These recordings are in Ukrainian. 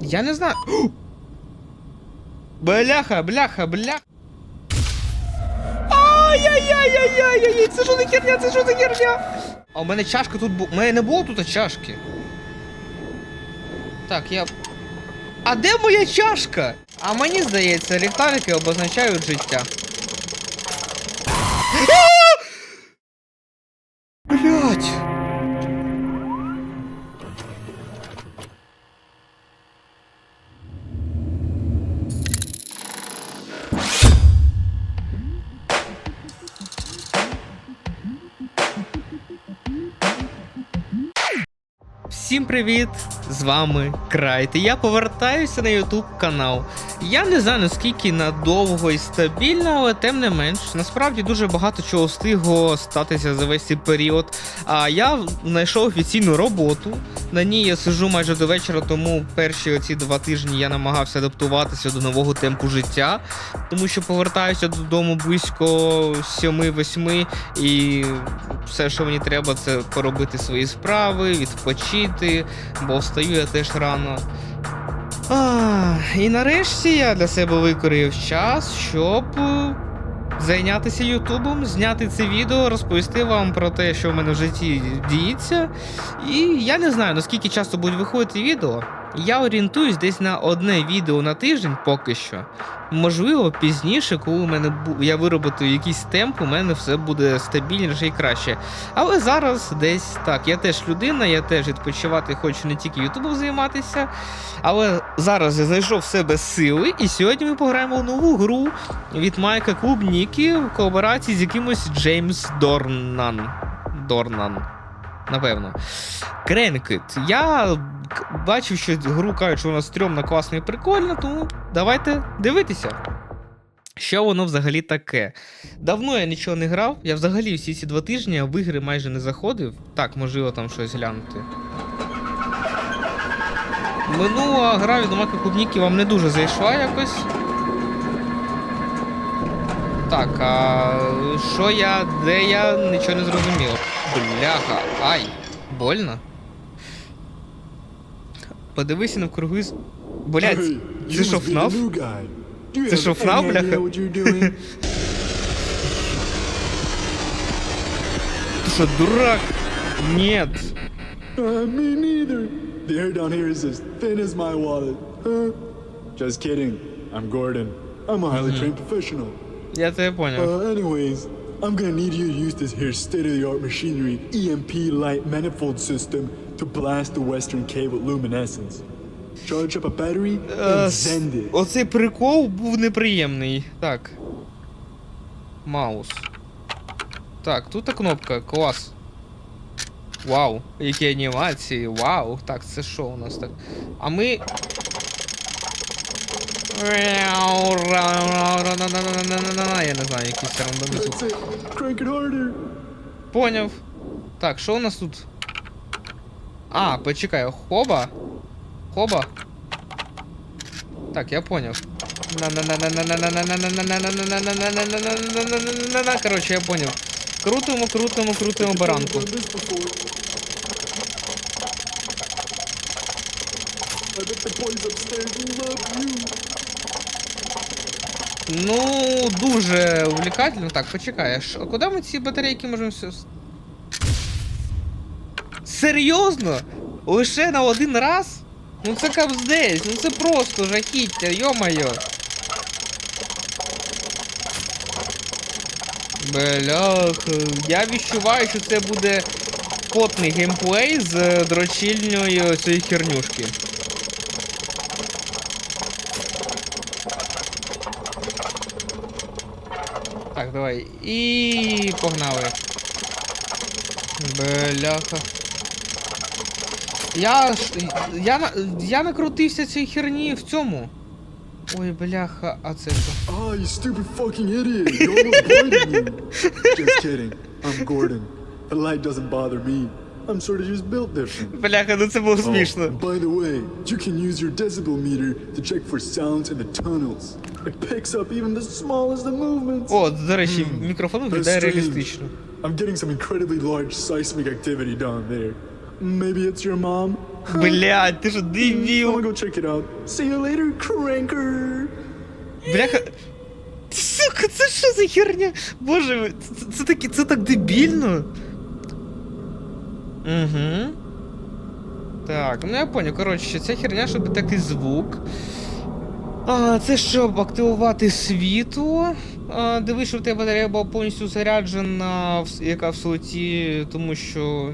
Я не знаю. Бляха, бляха, бляха. Ай-яй-яй-яй-яй-яй, це що за херня, це що за херня? А у мене чашка тут бу... У мене не було тут чашки. Так, я. А де моя чашка? А мені здається, ліхтарики обозначають життя. привіт! З вами Крайт. Я повертаюся на YouTube канал. Я не знаю наскільки надовго і стабільно, але тим не менш, насправді дуже багато чого встигло статися за весь цей період. А я знайшов офіційну роботу. На ній я сижу майже до вечора, тому перші оці два тижні я намагався адаптуватися до нового темпу життя, тому що повертаюся додому близько 7-8 і все, що мені треба, це поробити свої справи, відпочити, бо встаю я теж рано. А, і нарешті я для себе викорив час, щоб зайнятися Ютубом, зняти це відео, розповісти вам про те, що в мене в житті діється. І я не знаю, наскільки часто будуть виходити відео. Я орієнтуюсь десь на одне відео на тиждень поки що. Можливо, пізніше, коли у мене я вироботаю якийсь темп, у мене все буде стабільніше і краще. Але зараз десь так, я теж людина, я теж відпочивати хочу не тільки ютубом займатися. Але зараз я знайшов в себе сили, і сьогодні ми пограємо в нову гру від Майка Клубніки в колаборації з якимось Джеймс Дорнан. Дорнан. Напевно. Кренкет. Я бачив, що гру кажуть, що вона стрьомна, класна і прикольна, тому давайте дивитися. Що воно взагалі таке? Давно я нічого не грав. Я взагалі всі ці два тижні в ігри майже не заходив. Так, можливо, там щось глянути. Минула гра від Мака Клубніки вам не дуже зайшла якось. Так, а що я, де я, нічого не зрозумів. Бляха, ай, больно. Подивися навкруги. з- Блять, це що ФНАФ? Це що, ФНАФ, бляха? Ти що, дурак? Нет. Uh, me neither. The air down here is as thin as my wallet. Huh? Just kidding. I'm Gordon. I'm a highly trained professional. Я тебе понял. Uh, anyways, I'm gonna need you to use this here state-of-the-art machinery EMP light manifold system to blast the western cave with luminescence. Charge up a battery Е, and send it. Оцей прикол був неприємний. Так. Маус. Так, тут кнопка, клас. Вау, які анімації, вау. Так, це що у нас так? А ми. Я не знаю, якісь рандомні звуки. Поняв. Так, що у нас тут? А, почекай, хоба. Хоба. Так, я понял. Короче, я понял. Крутому, крутому, крутому баранку. I bet the boys upstairs love you. Ну, дуже увлекательно. Так, почекай, а куди ми ці батарейки можемо. Серйозно? Лише на один раз? Ну це капздець, ну це просто жахіття, йо-моє. Бляха, я відчуваю, що це буде потний геймплей з е, дрочільньої цієї хернюшки. Так, давай. І погнали. Бляха. Я. Я, на- я накрутився цієї херні в цьому. Ой, бляха, а це що? Ah, you stupid fucking idiot. You almost blinded me. Just kidding. I'm Gordon. The light doesn't bother me. I'm sort of just built different. Бляха, ну це було Oh, смішно. by the way, you can use your decibel meter to check for sounds in the tunnels. It picks up even the smallest of movements. О, до речі, мікрофон виглядає That's strange. реалістично. I'm getting some incredibly large seismic activity down there. Maybe it's your mom? Блядь, ти ж I'm дебіл. gonna go check it out. See you later, cranker. Бляха. Сука, це що за херня? Боже, ви, це, це, такі, це так дебільно. Угу. Так, ну я понял, коротше, ця херня, щоб детекти звук. А, це щоб активувати світло. А, дивись, що в тебе батарея була повністю заряджена, яка в слоті, тому що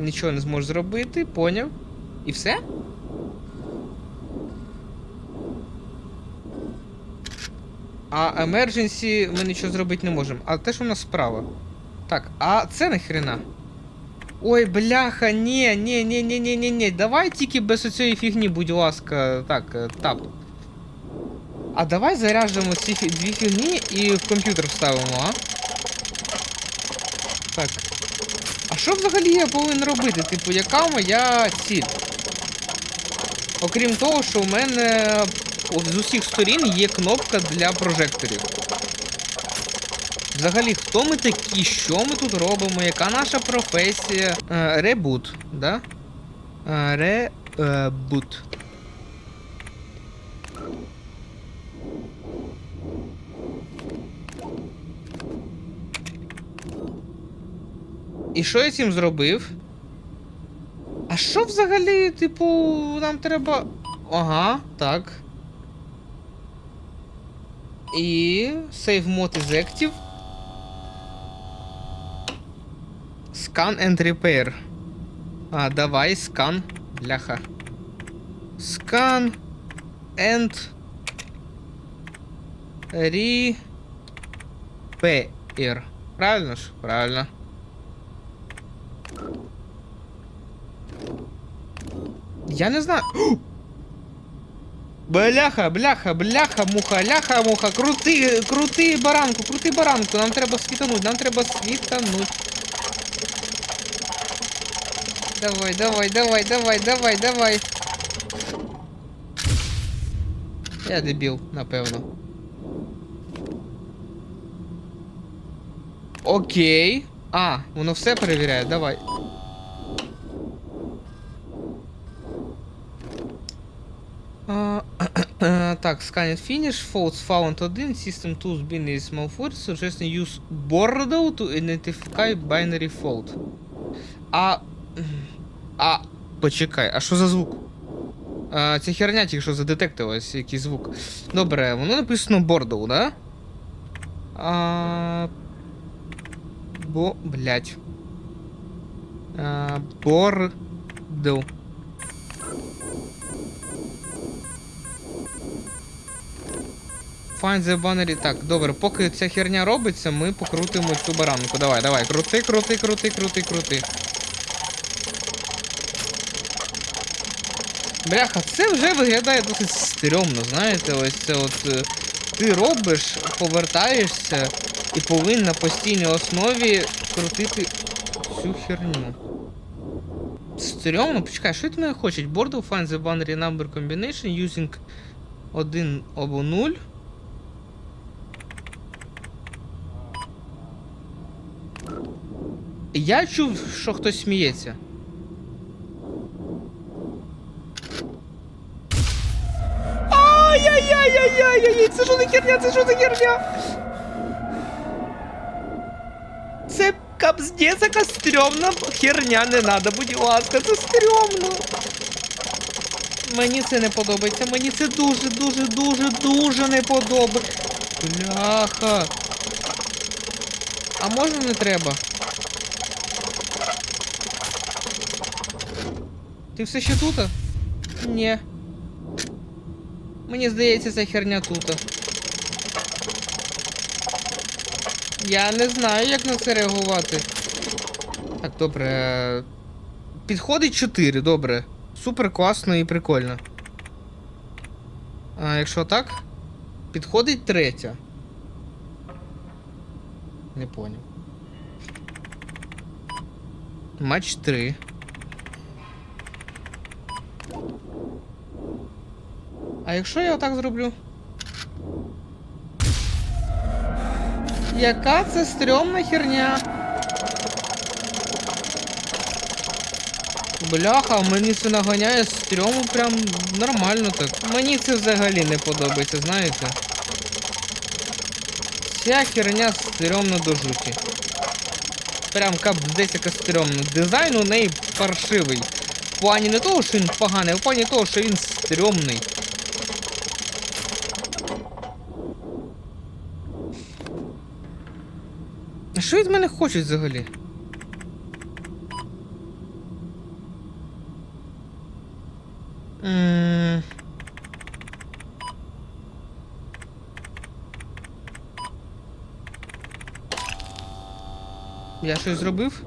нічого не зможеш зробити, поняв? І все? А emergency ми нічого зробити не можемо. А те, що в нас справа. Так, а це нахрена? Ой, бляха, ні. Давай тільки без оцієї фігні, будь ласка. Так, е, тап. А давай заряжемо ці фі- дві фігні і в комп'ютер вставимо, а? Так. А що взагалі я повинен робити? Типу, яка моя ціль? Окрім того, що у мене з усіх сторін є кнопка для прожекторів. Взагалі, хто ми такі, що ми тут робимо, яка наша професія? Е, Ребут, да? Е, Ребут. І що я цим зробив? А що взагалі, типу, нам треба. Ага, так. І save mode is active. Scan and repair. А, давай, скан. Бляха. Scan and repair. Правильно ж? Правильно. Я не знаю. Бляха, бляха, бляха, муха, ляха, муха. Крути, крути баранку, крути баранку. Нам треба світануть, нам треба світануть. Давай, давай, давай, давай, давай, давай. Я дебіл, напевно. Окей. А, воно все перевіряє, давай. А, так, scan finish, faults found 1, system tools bin is malformed, suggesting use Bordeaux to identify binary fault. А. А. Почекай, а що за звук? А, ця херня тільки що задетектилась, який звук. Добре, воно написано Bordeaux, да? А. Бо. Блять. А, Бордоу. Find the binary. Так, добре, поки ця херня робиться, ми покрутимо цю баранку. Давай, давай, крути, крути, крути, крути, крути. Бляха, це вже виглядає досить стрьомно, знаєте, ось це от е, ти робиш, повертаєшся і повинен на постійній основі крутити цю херню. Стрьомно, почекай, що від мене хочуть? Border find the binary number combination using 1 або 0. Я чув, що хтось сміється. Ай-яй-яй-яй-яй-яй! Це що за херня? Це що за херня? Це капздець, яка стрьомна херня не надо, будь ласка, це стрьомно. Мені це не подобається, мені це дуже, дуже, дуже, дуже не подобається. Бляха. А можна не треба? Ти все ще тут? Ні. Мені здається, ця херня тут. Я не знаю, як на це реагувати. Так, добре. Підходить 4, добре. Супер класно і прикольно. А якщо так? Підходить третя. Не понял. Матч 3. А якщо я отак зроблю? Яка це стрьомна херня? Бляха, мені це наганяє стрьому прям нормально так. Мені це взагалі не подобається, знаєте. Ця херня стрьомна до жуті. Прям капздець яка стрьомна. Дизайн у неї паршивий. В плані не того, що він поганий, а в плані того, що він стрьомний. Що від мене хочуть взагалі? Я щось зробив?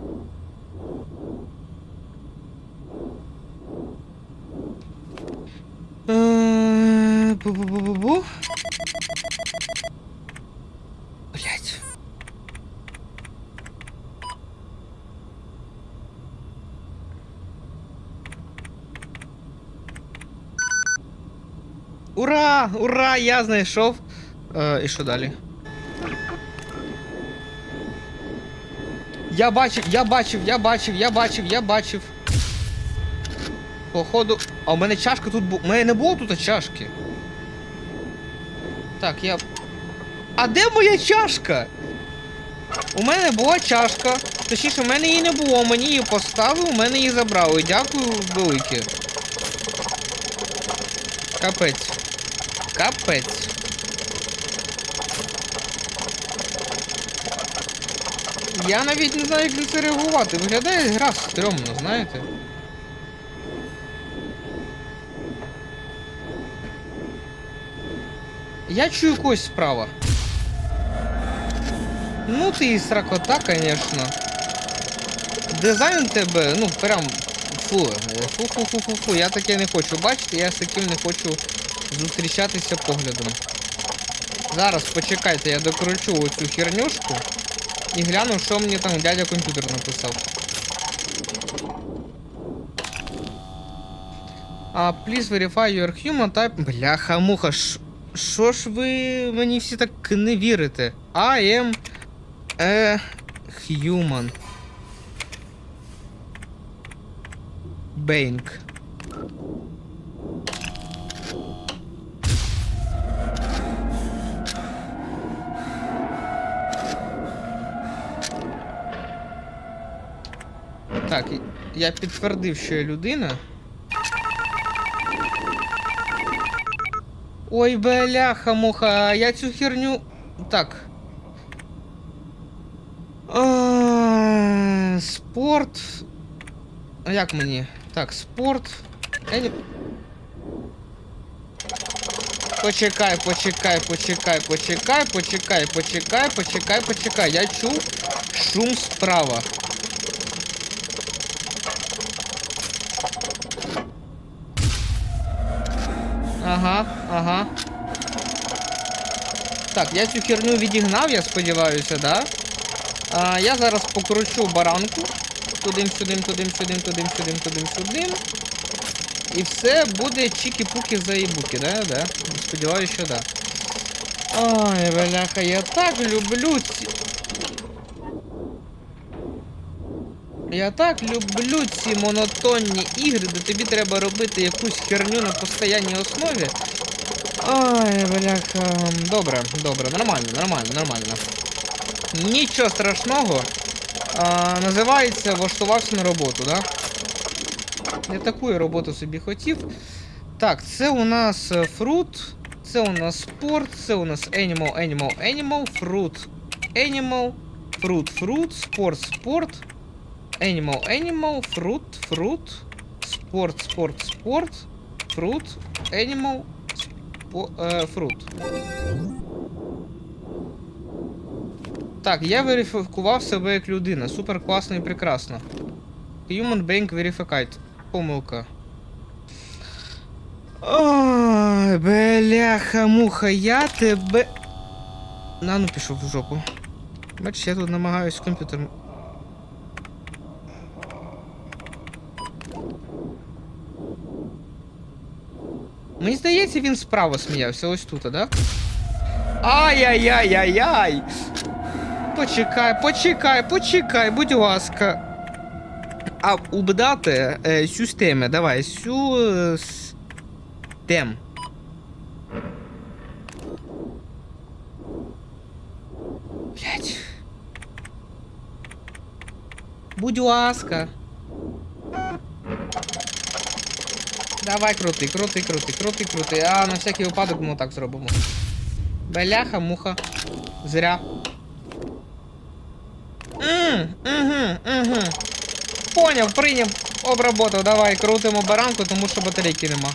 Е, Бу-бу-бу-бу-бу. Блять. Ура! Я знайшов. Е, і що далі? Я бачив, я бачив, я бачив, я бачив, я бачив. Походу. А у мене чашка тут була. У мене не було тут чашки. Так, я. А де моя чашка? У мене була чашка. Точніше, в мене її не було. Мені її поставили, у мене її забрали. Дякую велике. Капець. Капець. Я навіть не знаю, як на це реагувати. Виглядає гра стрьомно, знаєте. Я чую когось справа. Ну ти і сракота, конечно. Дизайн тебе, ну прям фу. Фу-фу-фу-фу-фу. Я таке не хочу бачити, я з таким не хочу зустрічатися поглядом. Зараз почекайте, я докручу оцю хернюшку і гляну, що мені там дядя комп'ютер написав. А, please verify your human type. Бляха, муха, що ж ви мені всі так не вірите? I am a human. Bank. Так, я підтвердив, що я людина. Ой, бляха, муха, я цю херню. Так. А, Спорт. Як мені? Так, спорт. Ені... Почекай, почекай, почекай, почекай, почекай, почекай, почекай, почекай. Я чув шум справа. Ага, ага. Так, я цю херню відігнав, я сподіваюся, да? А, я зараз покручу баранку. Тудим, сюдим, тудим, сюдим, тудим, сюдим, тудим, сюдим. І все буде чікі-пуки заїбуки, да? Да. Сподіваюся, що да. Ой, бляха, я так люблю ці. Я так люблю ці монотонні ігри, де тобі треба робити якусь херню на постійній основі. Ой, бляха. Добре, добре, нормально, нормально, нормально. Нічого страшного. А, називається влаштувався на роботу, да? Я таку роботу собі хотів. Так, це у нас е, фрут, це у нас спорт, це у нас animal, animal, animal, фрут, animal, фрут, фрут, спорт, спорт, animal, animal, фрут, фрут, спорт, спорт, спорт, фрут, animal, спо, е, фрут. Так, я верифікував себе як людина. Супер класно і прекрасно. Human Bank Verified. Помилка. Ой, бляха, муха, я тебе. На, ну пішов в жопу. Бачиш, я тут намагаюсь комп'ютером. Мені здається, він справа сміявся, ось тут, да? Ай-яй-яй-яй-яй! Почекай, почекай, почекай, будь ласка. А убдати е, системи, давай, сю... Тем. Блять. Будь ласка. Давай крути, крути, крути, крути, крути. А на всякий випадок ми так зробимо. Беляха, муха. Зря. Мм, угу, угу. Поняв, прийняв, обработав. Давай, крутимо баранку, тому що батарейки нема.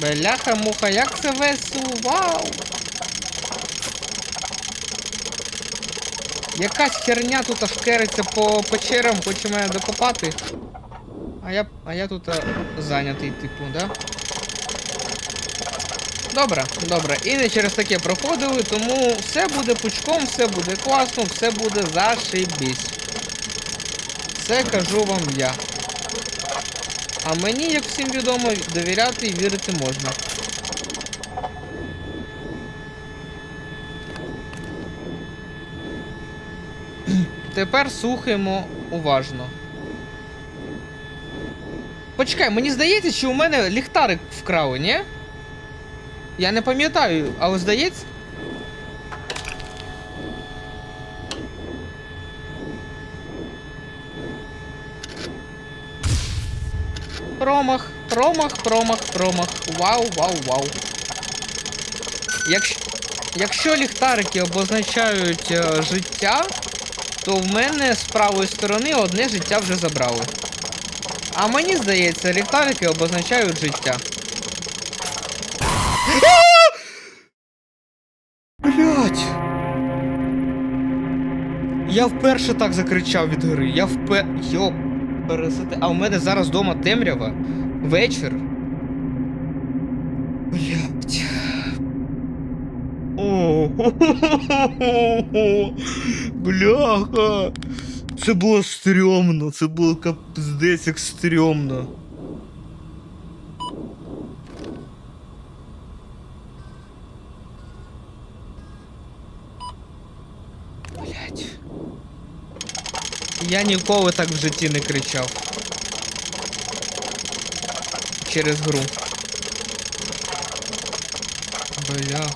Беляха, муха, як це весело, вау! Якась херня тут аж кериться по печерам, хоче мене докопати. А я, а я тут а, зайнятий, типу, да? Добре, добре. І не через таке проходили, тому все буде пучком, все буде класно, все буде зашибісь. Це кажу вам я. А мені, як всім відомо, довіряти і вірити можна. Тепер слухаємо уважно. Почекай, мені здається, що у мене ліхтарик вкрали, ні? Я не пам'ятаю, але здається. Промах, промах, промах, промах. Вау, вау, вау. Якщо, якщо ліхтарики обозначають е, життя, то в мене з правої сторони одне життя вже забрали. А мені здається, ліхтарики обозначають життя. Блять. Я вперше так закричав від гри. Я впе. Йоп. Пересити. А у мене зараз вдома темрява. Вечір. Блять. О, бляха. Це було стрьомно, це було капздець як стрьомно. Блять. Я ніколи так в житті не кричав. Через гру. Бляха,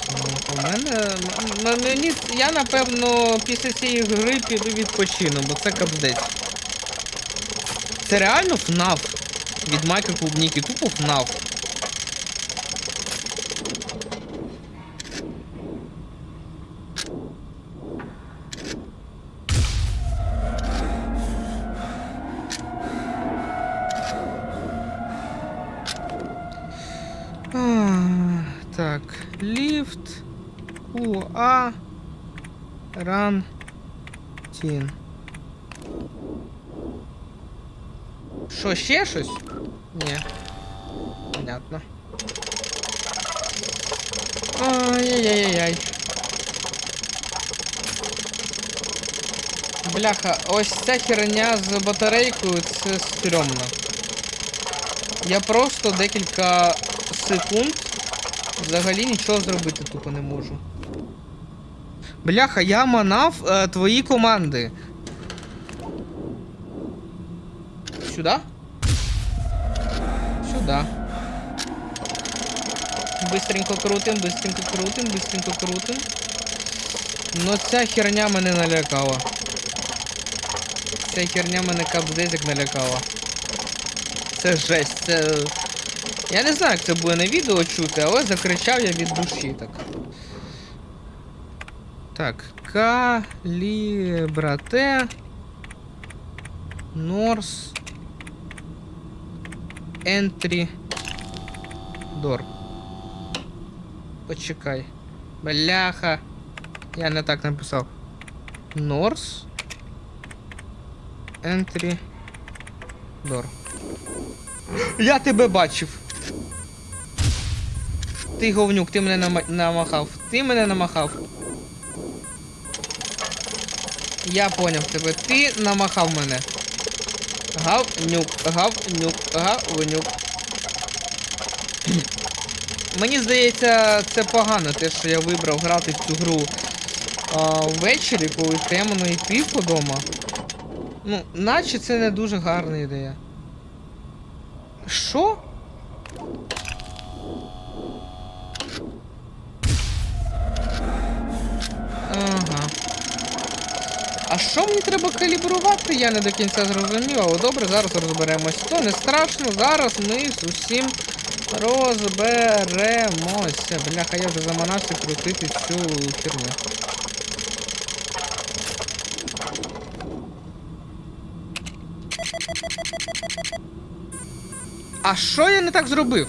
у мене. На Мені. Я напевно після цієї гри піду відпочину, бо це капздець. Це реально ФНАФ від Майка Клубніки, тупо ФНАФ. А, Так, ліфт. УА. Ран. Тін. Що, ще щось? Ні. Понятно. Ай-яй-яй-яй. Бляха, ось ця херня з батарейкою це стрьомно. Я просто декілька секунд взагалі нічого зробити тупо не можу. Бляха, я манав е, твої команди. Сюда? Сюда. Быстренько крутим, быстренько крутим, быстренько крутим. Но ця херня мене налякала. Ця херня мене капздець як налякала. Це жесть, це. Я не знаю, як це буде на відео чути, але закричав я від душі так. Так, калібрате. Норс. Ентрі. Дор. Почекай. Бляха. Я не так написав. Норс. Ентрі. Дор. Я тебе бачив. Ти говнюк, ти мене нама- намахав. Ти мене намахав. Я поняв тебе. Ти намахав мене. Гавнюк, гавнюк, гавнюк. Мені здається, це погано, те, що я вибрав грати в цю гру а, ввечері, коли темно і тихо вдома. Ну, наче це не дуже гарна ідея. Що? А що мені треба калібрувати? Я не до кінця зрозумів, але добре, зараз розберемось. То не страшно, зараз ми з усім розберемося. Бляха, я вже заманався крутити цю херню. А що я не так зробив?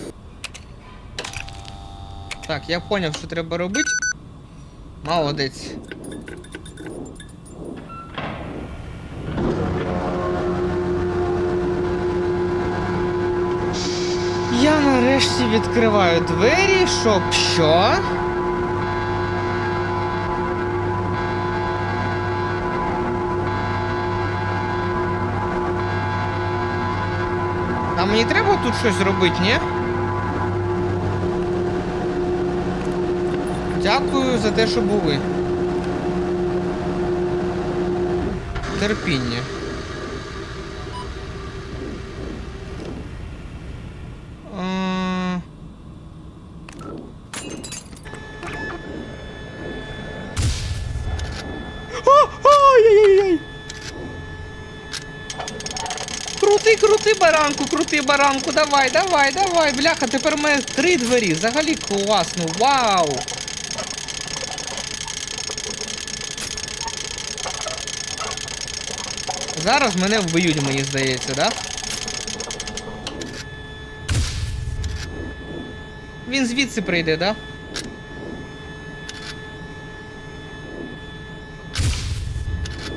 Так, я поняв, що треба робити. Молодець. Я нарешті відкриваю двері, щоб що? А мені треба тут щось зробити, ні? Дякую за те, що були. Терпіння. А... Ай-яй-яй! Крути, крути баранку, баранку, давай, давай, давай, бляха, тепер у мене три двері, взагалі класно, вау! Зараз мене вб'ють, мені здається, да? Він звідси прийде, да?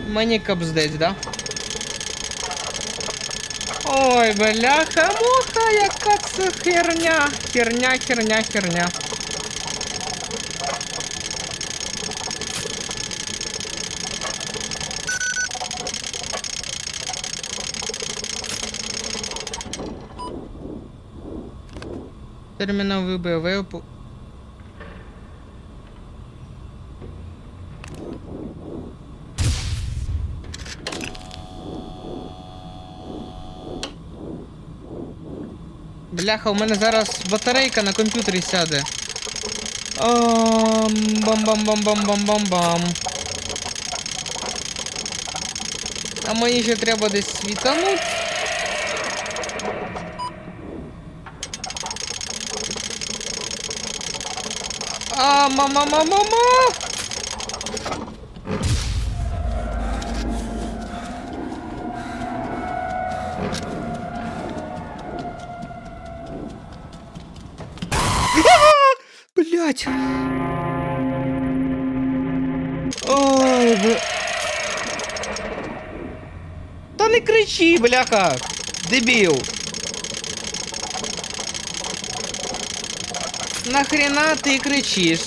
Мені капздець, да? Ой, бляха, муха, яка це херня. Херня, херня, херня. Терміновий БВ Бляха, у мене зараз батарейка на комп'ютері сяде. Ам, Бам-бам-бам-бам-бам-бам-бам. А мені ще треба десь світануть. А, мама, мама, мама! Не кричи, бляха! Дебіл! Нахрена ти кричиш?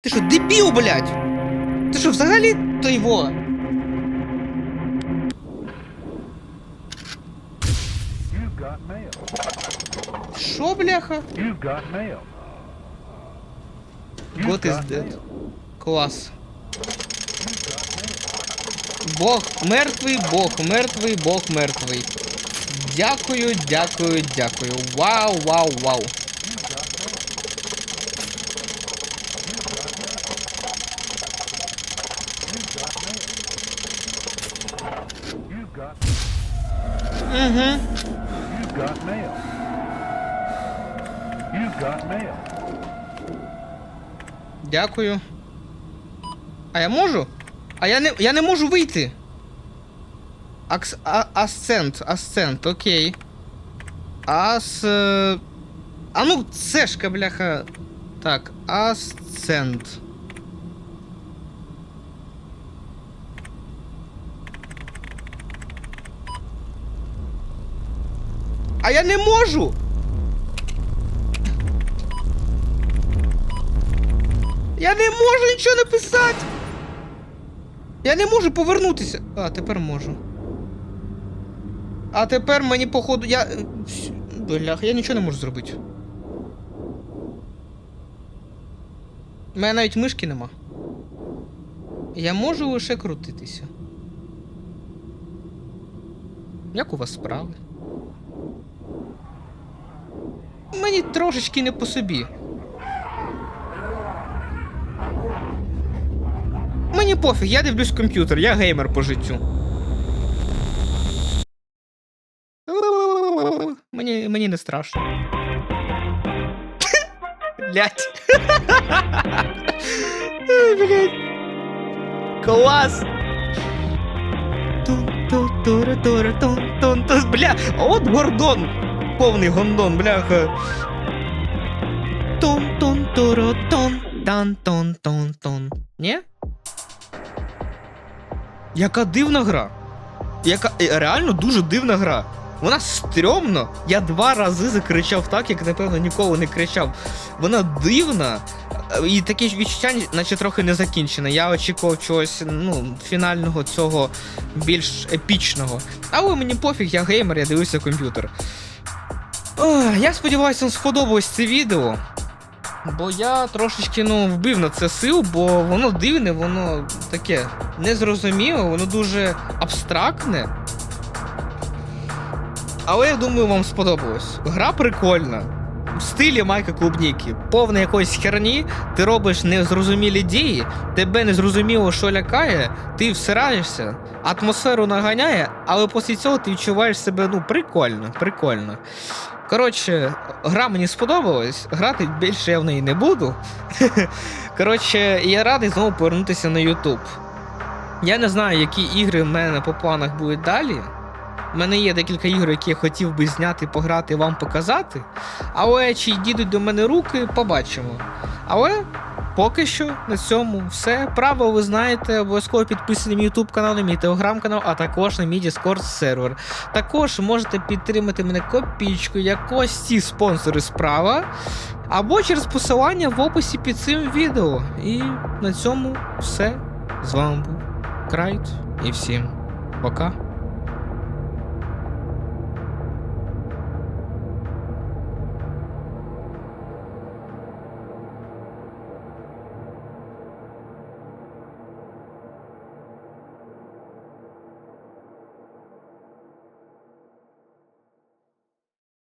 Ти що, дебіл, блядь? Ти що, взагалі то його? You've got mail. Бляха? You've is dead. Клас. Бог мертвий, Бог мертвий, Бог мертвий. Дякую, дякую, дякую. Вау, вау, вау. Угу. Дякую. А я можу? А я не, я не можу вийти. Акс, а, асцент, асцент, окей. Ас... е, А ну, цешка, бляха. Так, асцент. А я не можу! Я не можу нічого написати! Я не можу повернутися. А, тепер можу. А тепер мені, походу, я. Блях, я нічого не можу зробити. У мене навіть мишки нема. Я можу лише крутитися. Як у вас справи? Мені трошечки не по собі. Мені пофіг, я дивлюсь комп'ютер, я геймер по життю. Мені, мені не страшно. Блять. Блять. Клас. Бля, а от Гордон. Повний гондон, бляха. Тун-тун-туру-тун. Тан-тун-тун-тун. Ні? Яка дивна гра. Яка е, реально дуже дивна гра. Вона стрьомна. Я два рази закричав так, як напевно ніколи не кричав. Вона дивна. е, І таке відчуття, наче трохи не закінчене. Я очікував чогось ну, фінального цього більш епічного. Але мені пофіг, я геймер, я дивився комп'ютер. Я сподіваюся, вам сподобалось це відео. Бо я трошечки ну, вбив на це сил, бо воно дивне, воно таке незрозуміле, воно дуже абстрактне. Але я думаю, вам сподобалось. Гра прикольна. В стилі Майка Клубніки. Повна якоїсь херні, ти робиш незрозумілі дії, тебе незрозуміло, що лякає, ти всираєшся, атмосферу наганяє, але після цього ти відчуваєш себе ну, прикольно, прикольно. Коротше, гра мені сподобалась, грати більше я в неї не буду. Коротше, я радий знову повернутися на YouTube. Я не знаю, які ігри в мене по планах будуть далі. У мене є декілька ігор, які я хотів би зняти, пограти, вам показати. Але чи дійдуть до мене руки, побачимо. Але поки що на цьому все. Право ви знаєте, обов'язково підписані на мій YouTube канал, на мій телеграм-канал, а також на мій Discord сервер. Також можете підтримати мене копійкою, як ось ці спонсори справа. Або через посилання в описі під цим відео. І на цьому все. З вами був Крайт і всім пока.